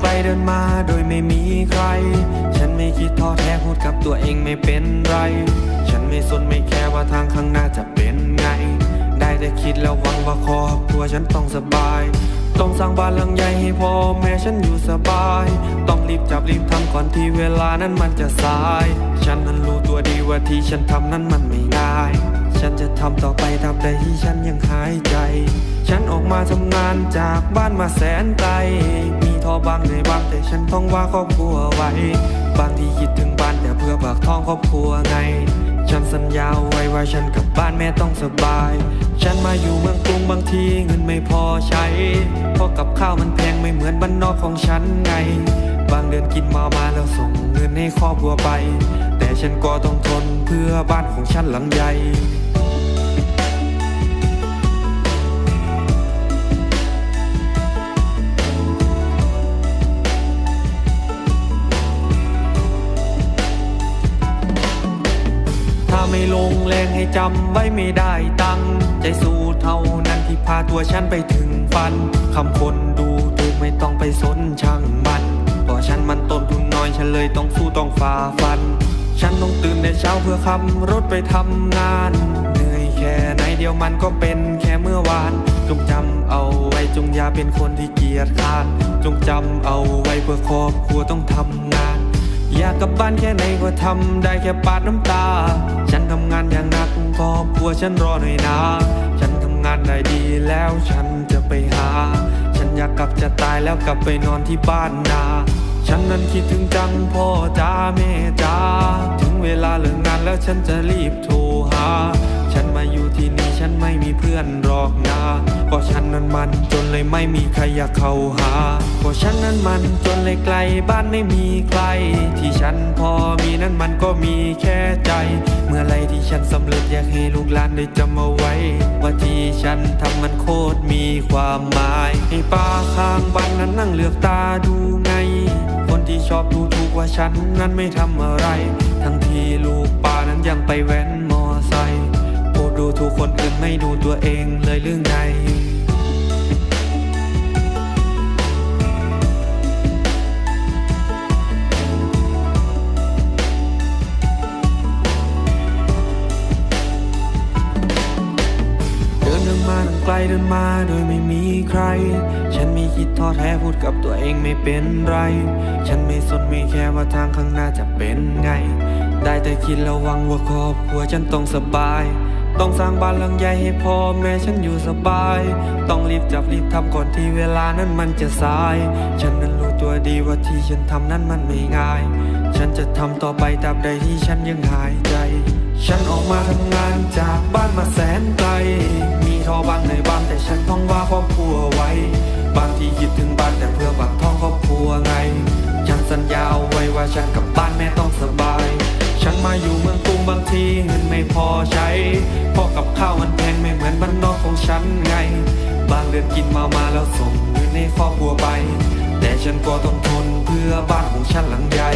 ไกลเดินมาโดยไม่มีใคร ฉันไม่คิดท้อแท้พูดกับตัวเองไม่เป็นไร ฉันไม่สนไม่แคร์ว่าทางข้างหน้าจะเป็นไง ได้แต่คิดแล้วหวังว่าครอบครัวฉันต้องสบาย ต้องสร้างบ้านหลังใหญ่ให้พ่อแม่ฉันอยู่สบาย ต้องรีบจับรีบทำก่อนที่เวลานั้นมันจะสาย ฉันนั้นรู้ตัวดีว่าที่ฉันทำนั้นมันไม่ง่าย ฉันจะทำต่อไปตราบใดที่ฉันยังหายใจ ฉันออกมาทำงานจากบ้านมาแสนไกล มีท้อบางในอยบางแต่ฉันต้องว่าครอบครัวไว้ บางทีคิดถึงบ้านแต่เพื่อปากท้องครอบครัวไง ฉันสัญญาไว้ว่าฉันกลับบ้านแม่ต้องสบาย ฉันมาอยู่เมืองกรุงบางทีเงินไม่พอใช้ เพราะกับข้าวมันแพงไม่เหมือนบ้านนอกของฉันไง บางเดือนกินมามาแล้วส่งเงินให้ครอบครัวไป แต่ฉันก็ต้องทนเพื่อบ้านของฉันหลังใหญ่ ลงแรงให้จำไว้ไม่ได้ตังใจสู้เท่านั้นที่พาตัวฉันไปถึงฝันคำคนดูถูกไม่ต้องไปสนช่างมันเพราะฉันมันต้นทุนน้อยฉันเลยต้องสู้ต้องฝ่าฟัน ฉันต้องตื่นในเช้าเพื่อขับรถไปทำงานเหนื่อยแค่ไหนเดียวมันก็เป็นแค่เมื่อวานจงจำเอาไว้จงอย่าเป็นคนที่เกียจคร้านจงจำเอาไว้เพื่อครอบครัวต้องทำงาน อยากกลับบ้านแค่ไหนก็ทำได้แค่ปาดน้ำตา ฉันทำงานอย่างหนักครอบครัวฉันรอหน่อยนะ ฉันทำงานได้ดีแล้วฉันจะไปหา ฉันอยากกลับจะตายแล้วกลับไปนอนที่บ้านนา ฉันนั้นคิดถึงจังพ่อจ้าแม่จ้า ถึงเวลาเลิกงานแล้วฉันจะรีบโทรหา ที่นี่ฉันไม่มีเพื่อนหรอกนะเพราะฉันนั้นมันจนเลยไม่มีใครอยากเข้าหาเพราะฉันนั้นมันจนเลยไกลบ้านไม่มีใคร ที่ฉันพอมีนั้นมันก็มีแค่ใจ เมื่อไรที่ฉันสำเร็จอยากให้ลูกหลานได้จำเอาไว้ ว่าที่ฉันทำมันโคตรมีความหมายให้ป้าข้างบ้านนั้นนั่งเหลือกตาดูไง คนที่ชอบดูถูกว่าฉันนั้นไม่ทำอะไร ทั้งที่ลูกป้านั้นยังไปแว้นมอไซค์ ถูกคนอื่นไม่ดูตัวเองเลยหรือไงเดินเดินมาตั้งไกลเดินมาโดยไม่มีใคร ฉันไม่คิดท้อแท้พูดกับตัวเองไม่เป็นไร ฉันไม่สนไม่แคร์ว่าทางข้างหน้าจะเป็นไง ได้แต่คิดระวังว่าครอบครัวฉันต้องสบาย ต้องสร้างบ้านหลังใหญ่ให้พ่อแม่ฉันอยู่สบาย ต้องรีบจับรีบทำก่อนที่เวลานั้นมันจะสาย ฉันนั้นรู้ตัวดีว่าที่ฉันทำนั้นมันไม่ง่าย ฉันจะทำต่อไปตราบใดที่ฉันยังหายใจ ฉันออกมาทำงานจากบ้านมาแสนไกล มีท้อบางในอยบางแต่ฉันต้องว่าครอบครัวไว้ บางทีคิดถึงบ้านแต่เพื่อปากท้องครอบครัวไง ฉันสัญญาเอาไว้ว่าฉันกลับบ้านแม่ต้องสบาย ฉันมาอยู่เมืองกรุง บางทีเงินไม่พอใช้เพราะกับข้าวมันแพงไม่เหมือนบ้านนอกของฉันไง บางเดือนกินมามาแล้วส่งเงินให้ครอบครัวไป แต่ฉันก็ต้องทนเพื่อบ้านของฉันหลังใหญ่